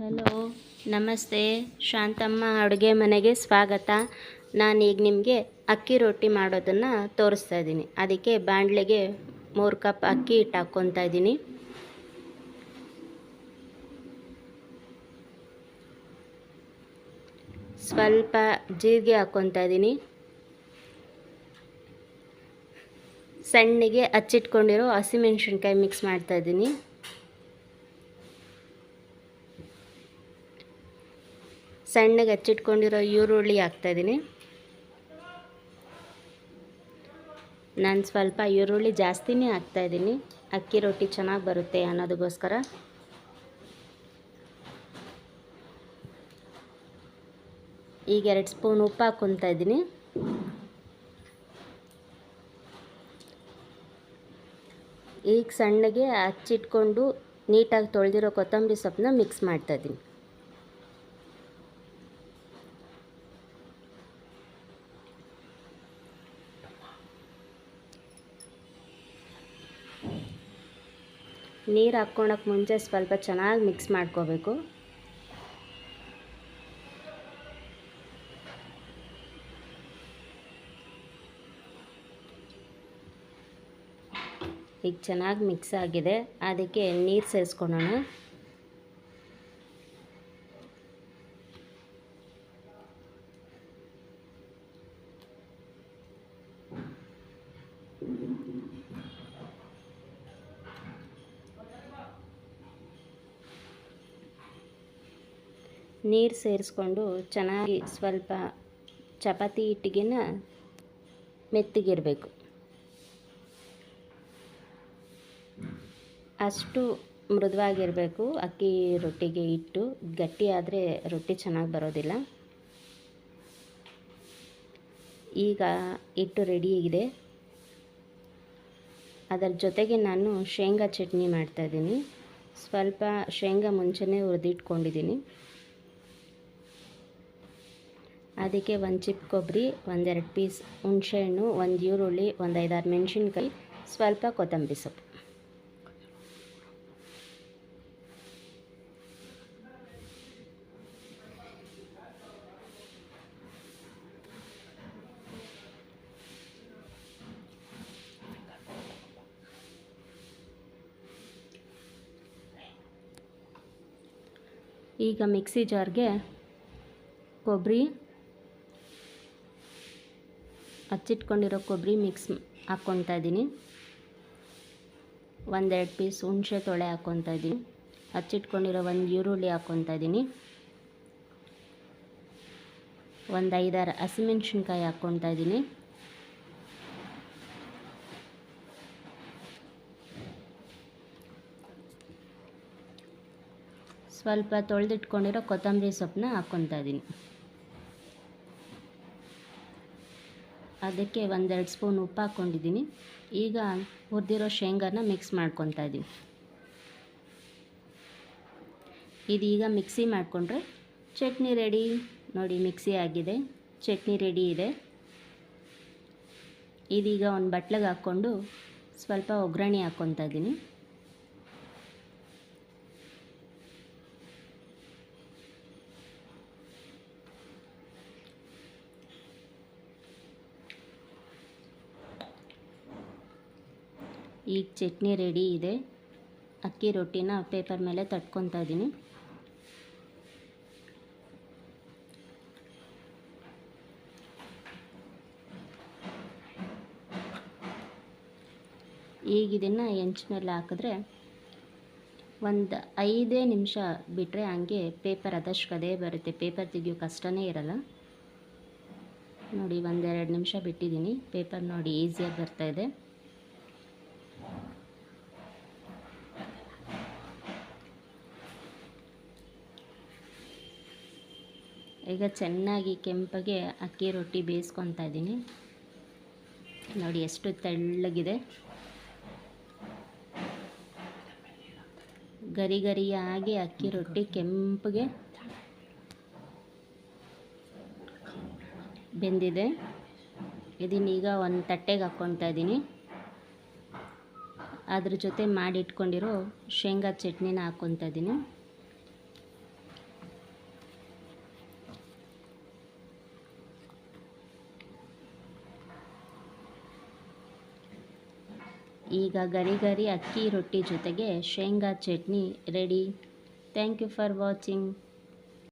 Hello, ನಮಸ್ತೆ. ಶಾಂತಮ್ಮ ಅಡುಗೆ ಮನೆಗೆ ಸ್ವಾಗತ. ನಾನೀಗ ನಿಮಗೆ ಅಕ್ಕಿ ರೊಟ್ಟಿ ಮಾಡೋದನ್ನು ತೋರಿಸ್ತಾ ಇದ್ದೀನಿ. ಅದಕ್ಕೆ ಬಾಣಲೆಗೆ ಮೂರು ಕಪ್ ಅಕ್ಕಿ ಹಿಟ್ಟು ಹಾಕ್ಕೊತಾ ಇದ್ದೀನಿ. ಸ್ವಲ್ಪ ಜೀರಿಗೆ ಹಾಕ್ಕೊತಾ ಇದ್ದೀನಿ. ಸಣ್ಣಗೆ ಹಚ್ಚಿಟ್ಕೊಂಡಿರೋ ಹಸಿಮೆಣ್ಸಿನ್ಕಾಯಿ ಮಿಕ್ಸ್ ಮಾಡ್ತಾ ಸಣ್ಣಗೆ ಹಚ್ಚಿಟ್ಕೊಂಡಿರೋ ಈರುಳ್ಳಿ ಹಾಕ್ತಾಯಿದ್ದೀನಿ ನಾನು ಸ್ವಲ್ಪ ಈರುಳ್ಳಿ ಜಾಸ್ತಿನೇ ಹಾಕ್ತಾಯಿದ್ದೀನಿ ಅಕ್ಕಿ ರೊಟ್ಟಿ ಚೆನ್ನಾಗಿ ಬರುತ್ತೆ ಅನ್ನೋದಕ್ಕೋಸ್ಕರ. ಈಗ ಎರಡು ಸ್ಪೂನ್ ಉಪ್ಪು ಹಾಕ್ಕೊತಾ ಇದ್ದೀನಿ. ಈಗ ಸಣ್ಣಗೆ ಹಚ್ಚಿಟ್ಕೊಂಡು ನೀಟಾಗಿ ತೊಳೆದಿರೋ ಕೊತ್ತಂಬರಿ ಸೊಪ್ಪನ್ನ ಮಿಕ್ಸ್ ಮಾಡ್ತಾಯಿದ್ದೀನಿ ನೀರು ಹಾಕ್ಕೊಳಕ್ಕೆ ಮುಂಚೆ ಸ್ವಲ್ಪ ಚೆನ್ನಾಗಿ ಮಿಕ್ಸ್ ಮಾಡ್ಕೋಬೇಕು. ಈಗ ಚೆನ್ನಾಗಿ ಮಿಕ್ಸ್ ಆಗಿದೆ. ಅದಕ್ಕೆ ನೀರು ಸೇರಿಸ್ಕೊಳ್ಳೋಣ ನೀರು ಸೇರಿಸ್ಕೊಂಡು ಚೆನ್ನಾಗಿ ಸ್ವಲ್ಪ ಚಪಾತಿ ಹಿಟ್ಟಿಗಿನ ಮೆತ್ತಗಿರಬೇಕು. ಅಷ್ಟು ಮೃದುವಾಗಿರಬೇಕು ಅಕ್ಕಿ ರೊಟ್ಟಿಗೆ ಹಿಟ್ಟು. ಗಟ್ಟಿ ಆದರೆ ರೊಟ್ಟಿ ಚೆನ್ನಾಗಿ ಬರೋದಿಲ್ಲ. ಈಗ ಹಿಟ್ಟು ರೆಡಿಯಾಗಿದೆ ಅದರ ಜೊತೆಗೆ ನಾನು ಶೇಂಗಾ ಚಟ್ನಿ ಮಾಡ್ತಾಯಿದ್ದೀನಿ ಸ್ವಲ್ಪ ಶೇಂಗಾ ಮುಂಚೆನೇ ಹುರಿದಿಟ್ಕೊಂಡಿದ್ದೀನಿ. ಅದಕ್ಕೆ ಒಂದು ಚಿಪ್ ಕೊಬ್ಬರಿ ಒಂದೆರಡು ಪೀಸ್ ಹುಣಸೆಹಣ್ಣು, ಒಂದು ಈರುಳ್ಳಿ, ಒಂದು ಐದಾರು ಮೆಣಸಿನ್ಕಾಯಿ, ಸ್ವಲ್ಪ ಕೊತ್ತಂಬರಿ ಸೊಪ್ಪು. ಈಗ ಮಿಕ್ಸಿ ಜಾರ್ಗೆ ಕೊಬ್ಬರಿ ಹಚ್ಚಿಟ್ಕೊಂಡಿರೋ ಕೊಬ್ಬರಿ ಮಿಕ್ಸ್ ಹಾಕ್ಕೊತಾ ಇದ್ದೀನಿ. ಒಂದೆರಡು ಪೀಸ್ ಹುಣಸೆ ತೊಳೆ ಹಾಕ್ಕೊತಾ ಇದ್ದೀನಿ. ಹಚ್ಚಿಟ್ಕೊಂಡಿರೋ ಒಂದು ಈರುಳ್ಳಿ ಹಾಕ್ಕೊತಾ ಇದ್ದೀನಿ. ಒಂದು ಐದಾರು ಹಸಿಮೆಣ್ಸಿನ್ಕಾಯಿ ಹಾಕ್ಕೊತಾ ಇದ್ದೀನಿ. ಸ್ವಲ್ಪ ತೊಳೆದಿಟ್ಕೊಂಡಿರೋ ಕೊತ್ತಂಬರಿ ಸೊಪ್ಪನ್ನ ಹಾಕ್ಕೊತಾ ಇದ್ದೀನಿ. ಅದಕ್ಕೆ ಒಂದೆರಡು ಸ್ಪೂನ್ ಉಪ್ಪು ಹಾಕ್ಕೊಂಡಿದ್ದೀನಿ. ಈಗ ಹುರಿದಿರೋ ಶೇಂಗಾನ ಮಿಕ್ಸ್ ಮಾಡ್ಕೊತಾ ಇದ್ದೀನಿ ಇದೀಗ ಮಿಕ್ಸಿ ಮಾಡಿಕೊಂಡ್ರೆ ಚಟ್ನಿ ರೆಡಿ ನೋಡಿ ಮಿಕ್ಸಿ ಆಗಿದೆ. ಚಟ್ನಿ ರೆಡಿ ಇದೆ. ಇದೀಗ ಒಂದು ಬಟ್ಲಿಗೆ ಹಾಕ್ಕೊಂಡು ಸ್ವಲ್ಪ ಒಗ್ಗರಣೆ ಹಾಕ್ಕೊತಾ ಇದ್ದೀನಿ ಈಗ ಚಟ್ನಿ ರೆಡಿ ಇದೆ. ಅಕ್ಕಿ ರೊಟ್ಟಿನ ಪೇಪರ್ ಮೇಲೆ ತಟ್ಕೊತಾ ಇದ್ದೀನಿ. ಈಗ ಇದನ್ನು ಹೆಂಚ್ ಮೇಲೆ ಹಾಕಿದ್ರೆ ಒಂದು ಐದೇ ನಿಮಿಷ ಬಿಟ್ಟರೆ ಹಂಗೆ ಪೇಪರ್ ಅದಷ್ಟು ಕದೇ ಬರುತ್ತೆ. ಪೇಪರ್ ತೆಗಿಯೋ ಕಷ್ಟನೇ ಇರಲ್ಲ. ನೋಡಿ, ಒಂದೆರಡು ನಿಮಿಷ ಬಿಟ್ಟಿದ್ದೀನಿ. ಪೇಪರ್ ನೋಡಿ ಈಸಿಯಾಗಿ ಬರ್ತಾಯಿದೆ ಈಗ ಚೆನ್ನಾಗಿ ಕೆಂಪಗೆ ಅಕ್ಕಿ ರೊಟ್ಟಿ ಬೇಯಿಸ್ಕೊತಾ ಇದ್ದೀನಿ. ನೋಡಿ ಎಷ್ಟು ತೆಳ್ಳಗಿದೆ. ಗರಿ ಗರಿಯಾಗಿ ಅಕ್ಕಿ ರೊಟ್ಟಿ ಕೆಂಪಗೆ ಬೆಂದಿದೆ. ಇದನ್ನೀಗ ಒಂದು ತಟ್ಟೆಗೆ ಹಾಕ್ಕೊತಾ ಇದ್ದೀನಿ. ಅದ್ರ ಜೊತೆ ಮಾಡಿಟ್ಕೊಂಡಿರೋ ಶೇಂಗಾ ಚಟ್ನಿನ ಹಾಕ್ಕೊತಾ ಇದ್ದೀನಿ. ಈಗ ಗರಿ ಗರಿ ಅಕ್ಕಿ ರೊಟ್ಟಿ ಜೊತೆಗೆ ಶೇಂಗಾ chutney ready. Thank you for watching